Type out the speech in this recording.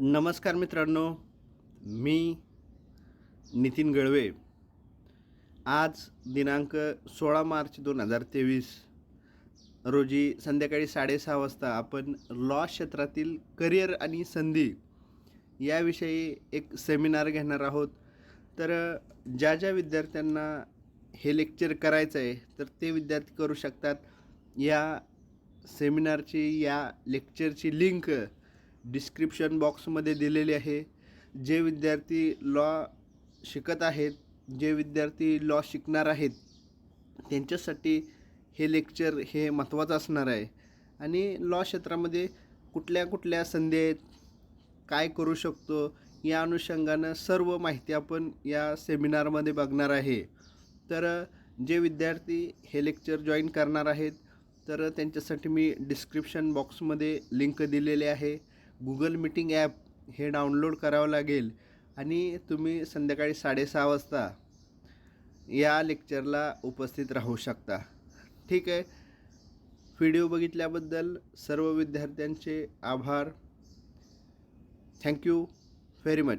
नमस्कार मित्रांनो मी नितीन गळवे. आज दिनांक सोळा मार्च दोन हजार तेवीस रोजी संध्याकाळी साडेसहा वाजता आपण लॉ क्षेत्रातील करिअर आणि संधी याविषयी एक सेमिनार घेणार आहोत. तर ज्या ज्या विद्यार्थ्यांना हे लेक्चर करायचं आहे तर ते विद्यार्थी करू शकतात. या सेमिनारची या लेक्चरची लिंक डिस्क्रिप्शन बॉक्समध्ये दिलेली आहे. जे विद्यार्थी लॉ शिकत आहेत जे विद्यार्थी लॉ शिकणार आहेत त्यांच्यासाठी हे लेक्चर हे महत्त्वाचं असणार आहे. आणि लॉ क्षेत्रामध्ये कुठल्या कुठल्या संधी आहेत काय करू शकतो या अनुषंगानं सर्व माहिती आपण या सेमिनारमध्ये बघणार आहे. तर जे विद्यार्थी हे लेक्चर जॉईन करणार आहेत तर त्यांच्यासाठी मी डिस्क्रिप्शन बॉक्समध्ये लिंक दिलेले आहे. गुगल मीटिंग ॲप हे डाउनलोड करावं लागेल आणि तुम्ही संध्याकाळी साडेसहा वाजता या लेक्चरला उपस्थित राहू शकता. ठीक आहे. व्हिडिओ बघितल्याबद्दल सर्व विद्यार्थ्यांचे आभार. Thank you very much.